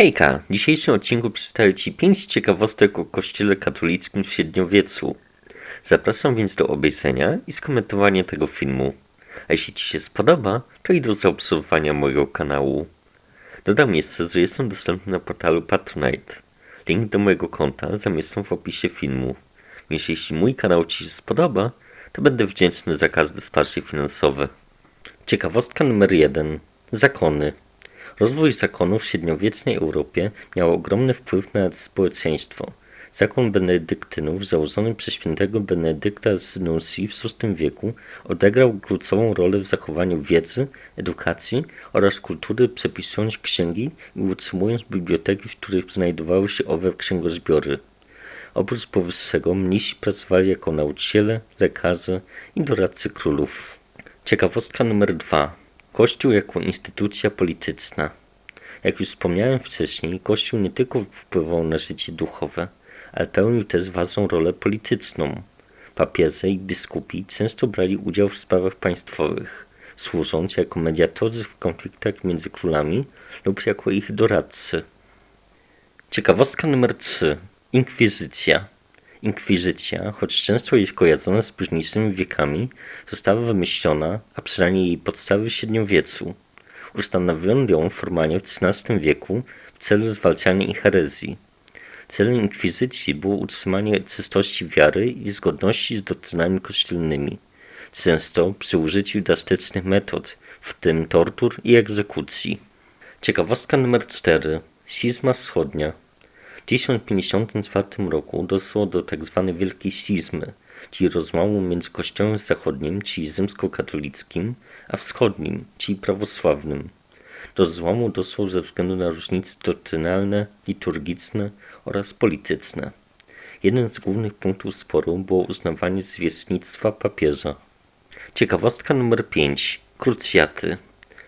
Hejka! W dzisiejszym odcinku przedstawię Ci 5 ciekawostek o kościele katolickim w średniowieczu. Zapraszam więc do obejrzenia i skomentowania tego filmu. A jeśli Ci się spodoba, to i do zaobserwowania mojego kanału. Dodam jeszcze, że jestem dostępny na portalu Patronite. Link do mojego konta zamieszczam w opisie filmu. Więc jeśli mój kanał Ci się spodoba, to będę wdzięczny za każde wsparcie finansowe. Ciekawostka numer 1. Zakony. Rozwój zakonów w średniowiecznej Europie miał ogromny wpływ na społeczeństwo. Zakon benedyktynów, założony przez świętego Benedykta z Nuncji w VI wieku, odegrał kluczową rolę w zachowaniu wiedzy, edukacji oraz kultury, przepisując księgi i utrzymując biblioteki, w których znajdowały się owe księgozbiory. Oprócz powyższego mnisi pracowali jako nauczyciele, lekarze i doradcy królów. Ciekawostka numer 2. Kościół jako instytucja polityczna. Jak już wspomniałem wcześniej, Kościół nie tylko wpływał na życie duchowe, ale pełnił też ważną rolę polityczną. Papieże i biskupi często brali udział w sprawach państwowych, służąc jako mediatorzy w konfliktach między królami lub jako ich doradcy. Ciekawostka numer 3. Inkwizycja. Inkwizycja, choć często jest kojarzona z późniejszymi wiekami, została wymyślona, a przynajmniej jej podstawy w średniowieczu. Ustanowiono ją formalnie w XIII wieku w celu zwalczania herezji. Celem inkwizycji było utrzymanie czystości wiary i zgodności z doktrynami kościelnymi, często przy użyciu drastycznych metod, w tym tortur i egzekucji. Ciekawostka numer 4. Schizma wschodnia. W 1054 roku doszło do tzw. Wielkiej Schizmy, czyli rozłamu między Kościołem Zachodnim, czyli rzymskokatolickim, a wschodnim, czyli prawosławnym. Do złomu doszło ze względu na różnice doktrynalne, liturgiczne oraz polityczne. Jednym z głównych punktów sporu było uznawanie zwierzchnictwa papieża. Ciekawostka numer 5. Krucjaty.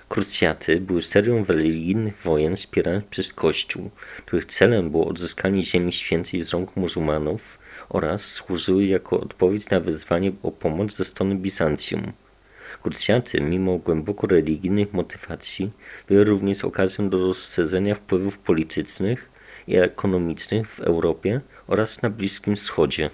Krucjaty były serią religijnych wojen wspieranych przez Kościół, których celem było odzyskanie Ziemi Świętej z rąk muzułmanów oraz służyły jako odpowiedź na wezwanie o pomoc ze strony Bizancjum. Krucjaty, mimo głęboko religijnych motywacji, były również okazją do rozszerzenia wpływów politycznych i ekonomicznych w Europie oraz na Bliskim Wschodzie.